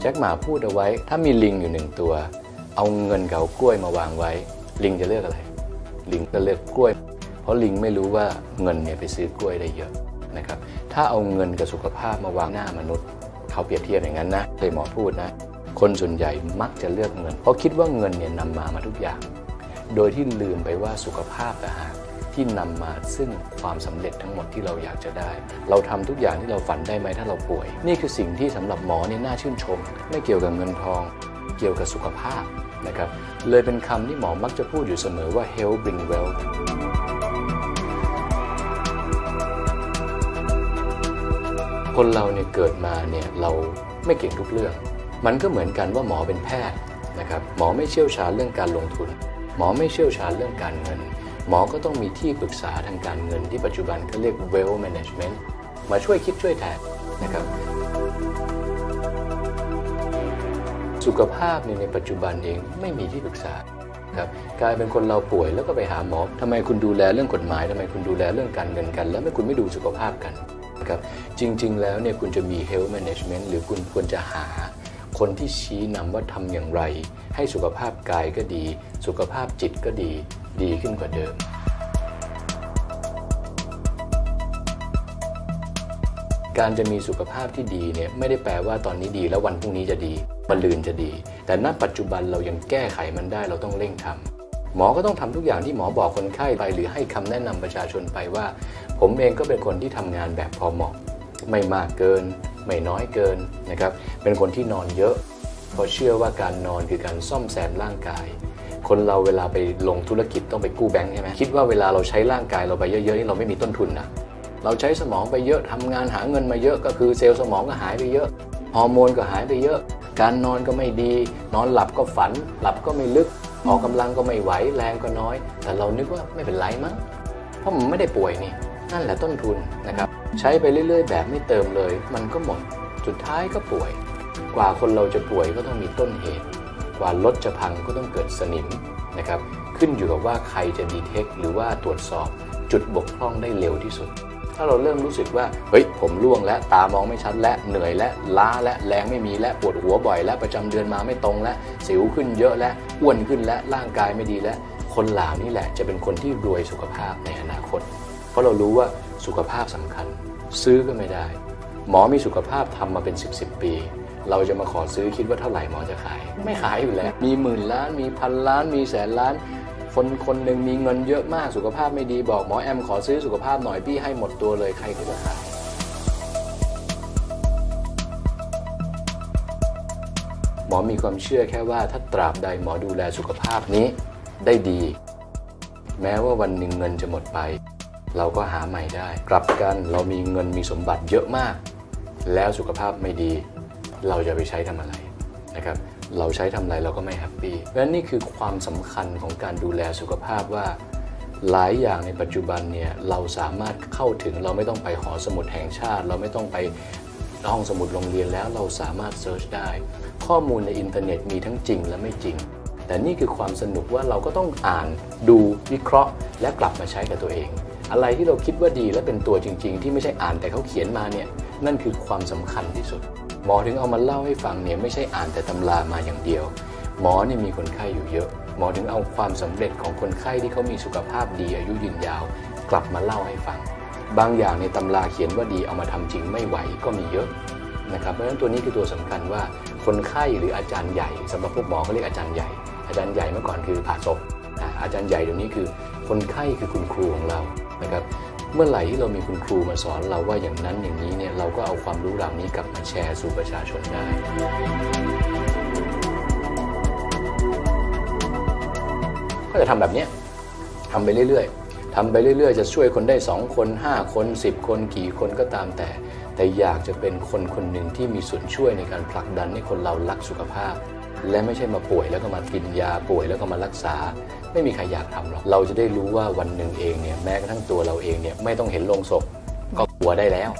แจ็คหมาพูดเอาไว้ ถ้ามีลิงอยู่หนึ่งตัว เอาเงินกับกล้วยมาวางไว้ ลิงจะเลือกอะไร ลิงก็เลือกกล้วย เพราะลิงไม่รู้ว่าเงินเนี่ยไปซื้อกล้วยได้เยอะนะครับถ้าเอาเงินกับสุขภาพมาวางหน้ามนุษย์ เขาเปรียบเทียบอย่างนั้นนะเลยหมอพูดนะคนส่วนใหญ่มักจะเลือกเงิน เพราะคิดว่าเงินเนี่ยนำมามาทุกอย่าง โดยที่ลืมไปว่าสุขภาพต่างหาก ที่นำมาซึ่งความสำเร็จทั้งหมดที่เราอยากจะได้ เราทำทุกอย่างที่เราฝันได้ไหมถ้าเราป่วย นี่คือสิ่งที่สำหรับหมอเนี่ยน่าชื่นชม ไม่เกี่ยวกับเงินทอง เกี่ยวกับสุขภาพนะครับเลยเป็นคำที่หมอมักจะพูดอยู่เสมอว่า health bring wealth คนเราเนี่ยเกิดมาเนี่ยเราไม่เก่งทุกเรื่อง มันก็เหมือนกันว่าหมอเป็นแพทย์นะครับหมอไม่เชี่ยวชาญเรื่องการลงทุน หมอไม่เชี่ยวชาญเรื่องการเงิน หมอก็ต้องมีที่ปรึกษาทางการเงินที่ปัจจุบันเขาเรียก wealth management มาช่วยคิดช่วยแทนนะครับ สุขภาพเนี่ยในปัจจุบันเองไม่มีที่ปรึกษาครับกลายเป็นคนเราป่วยแล้วก็ไปหาหมอทำไมคุณดูแลเรื่องกฎหมายทำไมคุณดูแลเรื่องการเงินกัน แล้วไม่คุณไม่ดูสุขภาพกันนะครับจริง ๆ แล้วเนี่ยคุณจะมี health management หรือคุณควรจะหาคนที่ชี้นำว่าทำอย่างไร ให้สุขภาพกายก็ดี สุขภาพจิตก็ดี ดีขึ้นกว่าเดิมการจะมีสุขภาพที่ดีเนี่ยไม่ได้แปลว่าตอนนี้ดี แล้ววันพรุ่งนี้จะดีวันลืนจะดี แต่ณปัจจุบันเรายังแก้ไขมันได้เราต้องเร่งทำหมอก็ต้องทำทุกอย่างที่หมอบอกคนไข้ไป หรือให้คำแนะนำประชาชนไปว่า ผมเองก็เป็นคนที่ทำงานแบบพอเหมาะ ไม่มากเกิน ไม่น้อยเกินนะครับเป็นคนที่นอนเยอะเพราะเชื่อว่าการนอนคือการซ่อมแซมร่างกาย คนเราเวลาไปลงธุรกิจต้องไปกู้แบงค์ใช่ไหมคิดว่าเวลาเราใช้ร่างกายเราไปเยอะๆนี่เราไม่มีต้นทุนนะเราใช้สมองไปเยอะทำงานหาเงินมาเยอะก็คือเซลล์สมองก็หายไปเยอะฮอร์โมนก็หายไปเยอะ การนอนก็ไม่ดี นอนหลับก็ฝัน หลับก็ไม่ลึกออกกำลังก็ไม่ไหวแรงก็น้อย แต่เรานึกว่าไม่เป็นไรมั้งเพราะมันไม่ได้ป่วยนี่นั่นแหละต้นทุนนะครับใช้ไปเรื่อยๆ แบบไม่เติมเลย มันก็หมด สุดท้ายก็ป่วย กว่าคนเราจะป่วยก็ต้องมีต้นเหตุ กว่ารถจะพังก็ต้องเกิดสนิมนะครับขึ้นอยู่กับว่าใครจะดีเทคหรือว่าตรวจสอบจุดบกพร่องได้เร็วที่สุด ถ้าเราเริ่มรู้สึกว่าเฮ้ยผมร่วงแล้วตามองไม่ชัดและเหนื่อยและล้าและแรงไม่มีและปวดหัวบ่อย และประจำเดือนมาไม่ตรงและสิวขึ้นเยอะและอ้วนขึ้นและร่างกายไม่ดีและ คนเหล่านี้แหละจะเป็นคนที่รวยสุขภาพในอนาคต เพราะเรารู้ว่าสุขภาพสำคัญ ซื้อก็ไม่ได้ หมอมีสุขภาพทำมาเป็น 10บสปี เราจะมาขอซื้อคิดว่าเท่าไหร่หมอจะขาย ไม่ขายอยู่แล้ว มีหมื่นล้าน มีพันล้าน มีแสนล้าน คนคนหนึ่งมีเงินเยอะมากสุขภาพไม่ดีบอกหมอแอมขอซื้อสุขภาพหน่อยพี่ให้หมดตัวเลยใครก็จะขายหมอมีความเชื่อแค่ว่าถ้าตราบใดหมอดูแลสุขภาพนี้ได้ดี แม้ว่าวันหนึ่งเงินจะหมดไป เราก็หาใหม่ได้ กลับกันเรามีเงินมีสมบัติเยอะมาก แล้วสุขภาพไม่ดี เราจะไปใช้ทำอะไรนะครับเราใช้ทำอะไรเราก็ไม่แฮปปี้เพราะฉะนั้นนี่คือความสำคัญของการดูแลสุขภาพว่าหลายอย่างในปัจจุบันเนี่ยเราสามารถเข้าถึงเราไม่ต้องไปหอสมุดแห่งชาติ เราไม่ต้องไปห้องสมุดโรงเรียนแล้วเราสามารถเซิร์ชได้ ข้อมูลในอินเทอร์เน็ตมีทั้งจริงและไม่จริง แต่นี่คือความสนุกว่าเราก็ต้องอ่านดูวิเคราะห์ และกลับมาใช้กับตัวเอง อะไรที่เราคิดว่าดีและเป็นตัวจริง ๆ ที่ไม่ใช่อ่านแต่เขาเขียนมาเนี่ยนั่นคือความสำคัญที่สุด หมอถึงเอามาเล่าให้ฟังเนี่ยไม่ใช่อ่านแต่ตำรามาอย่างเดียว หมอเนี่ยมีคนไข้อยู่เยอะ หมอถึงเอาความสำเร็จของคนไข้ที่เขามีสุขภาพดีอายุยืนยาว กลับมาเล่าให้ฟัง บางอย่างในตำราเขียนว่าดีเอามาทำจริงไม่ไหวก็มีเยอะนะครับเพราะฉะนั้นตัวนี้คือตัวสำคัญว่าคนไข้หรืออาจารย์ใหญ่สำหรับพวกหมอเขาเรียกอาจารย์ใหญ่ อาจารย์ใหญ่เมื่อก่อนคือผ่าศพอาจารย์ใหญ่เดี๋ยวนี้คือ คนไข้คือคุณครูของเรานะครับ เมื่อไหร่ที่เรามีคุณครูมาสอนเราว่าอย่างนั้นอย่างนี้เนี่ยเราก็เอาความรู้เหล่านี้กลับมาแชร์สู่ประชาชนได้ก็จะทำแบบนี้ทำไปเรื่อยๆทำไปเรื่อยๆ จะช่วยคนได้ 2 คน 5 คน 10 คนกี่คนก็ตามแต่ แต่อยากจะเป็นคนคนหนึ่งที่มีส่วนช่วยในการผลักดันให้คนเรารักสุขภาพ และไม่ใช่มาป่วยแล้วก็มากินยาป่วยแล้วก็มารักษา ไม่มีใครอยากทำหรอกเราจะได้รู้ว่าวันหนึ่งเองเนี่ยแม้กระทั่งตัวเราเองเนี่ยไม่ต้องเห็นโลงศพก็กลัวได้แล้ว